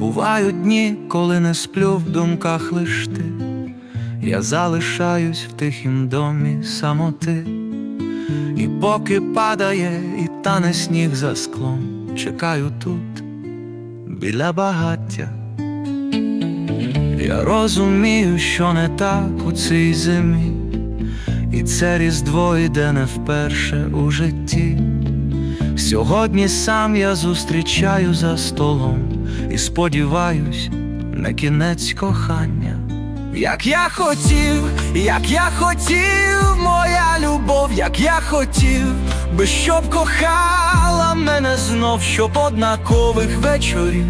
Бувають дні, коли не сплю в думках лиш ти. Я залишаюсь в тихім домі самоти, і поки падає, і тане сніг за склом, чекаю тут, біля багаття. Я розумію, що не так у цій зимі, і це різдво йде не вперше у житті. Сьогодні сам я зустрічаю за столом і сподіваюсь на кінець кохання. Як я хотів, як я хотів, моя любов, як я хотів, би щоб кохала мене знов, щоб однакових вечорів.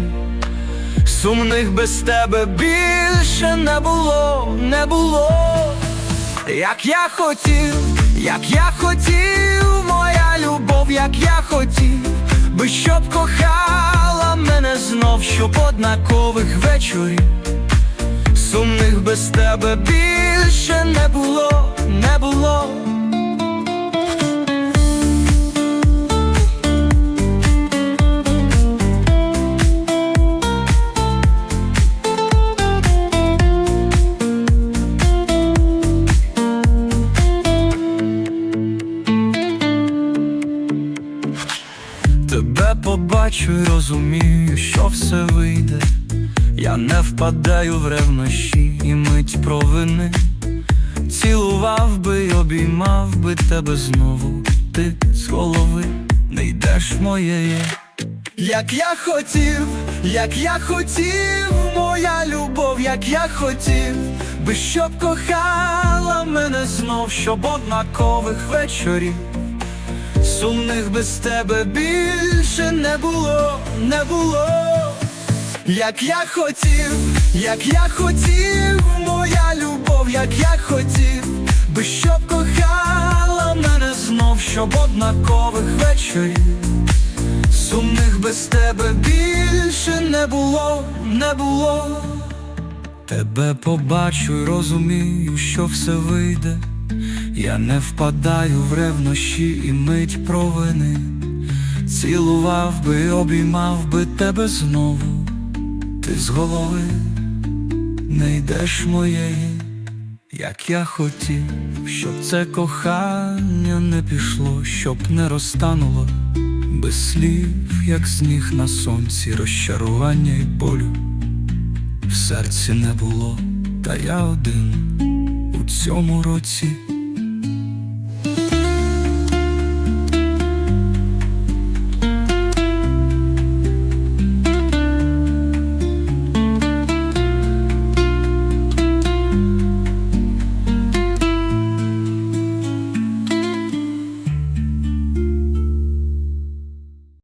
Сумних без тебе більше не було, не було. Як я хотів, як я хотів, знов, щоб однакових вечорів. Сумних без тебе більше не було, Побачу і розумію, що все вийде. Я не впадаю в ревнощі і мить провини. Цілував би й обіймав би тебе знову. Ти з голови не йдеш моєї. Як я хотів, як я хотів, моя любов, як я хотів, би щоб кохала мене знов, щоб однакових вечорів. Сумних без тебе більше не було, не було. Як я хотів, як я хотів, моя любов, як я хотів, би щоб кохала мене знов, щоб однакових вечорів. Сумних без тебе більше не було, не було. Тебе побачу розумію, що все вийде. Я не впадаю в ревнощі і мить провини. Цілував би, обіймав би тебе знову. Ти з голови не йдеш моєї, як я хотів, щоб це кохання не пішло, щоб не розтануло без слів, як сніг на сонці, розчарування й болю. В серці не було, та я один у цьому році